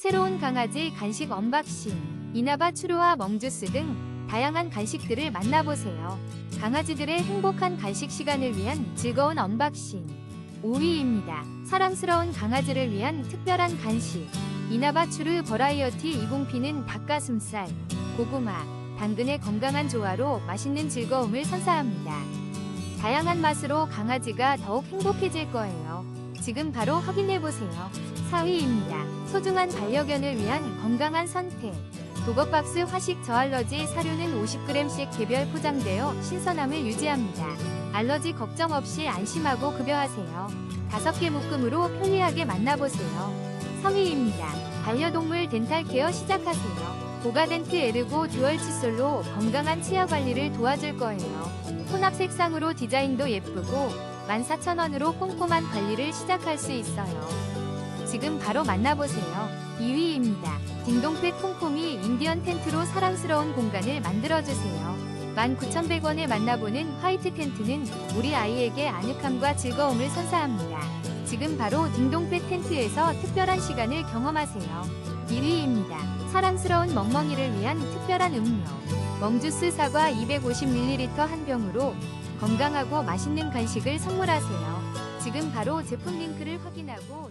새로운 강아지 간식 언박싱, 이나바 추루와 멍주스 등 다양한 간식들을 만나보세요. 강아지들의 행복한 간식 시간을 위한 즐거운 언박싱. 5위입니다. 사랑스러운 강아지를 위한 특별한 간식. 이나바 추르 버라이어티 20P는 닭가슴살, 고구마, 당근의 건강한 조화로 맛있는 즐거움을 선사합니다. 다양한 맛으로 강아지가 더욱 행복해질 거예요. 지금 바로 확인해보세요. 4위입니다. 소중한 반려견을 위한 건강한 선택. 도거박스 화식 저알러지 사료는 50g씩 개별 포장되어 신선함을 유지합니다. 알러지 걱정 없이 안심하고 급여하세요. 5개 묶음으로 편리하게 만나보세요. 3위입니다. 반려동물 덴탈 케어 시작하세요. 고가덴트 에르고 듀얼 칫솔로 건강한 치아 관리를 도와줄 거예요. 혼합 색상으로 디자인도 예쁘고 14,000원으로 꼼꼼한 관리를 시작할 수 있어요. 지금 바로 만나보세요. 2위입니다. 딩동팩 콩콩이 인디언 텐트로 사랑스러운 공간을 만들어주세요. 19,100원에 만나보는 화이트 텐트는 우리 아이에게 아늑함과 즐거움을 선사합니다. 지금 바로 딩동팩 텐트에서 특별한 시간을 경험하세요. 1위입니다. 사랑스러운 멍멍이를 위한 특별한 음료. 멍주스 사과 250ml 한 병으로 건강하고 맛있는 간식을 선물하세요. 지금 바로 제품 링크를 확인하고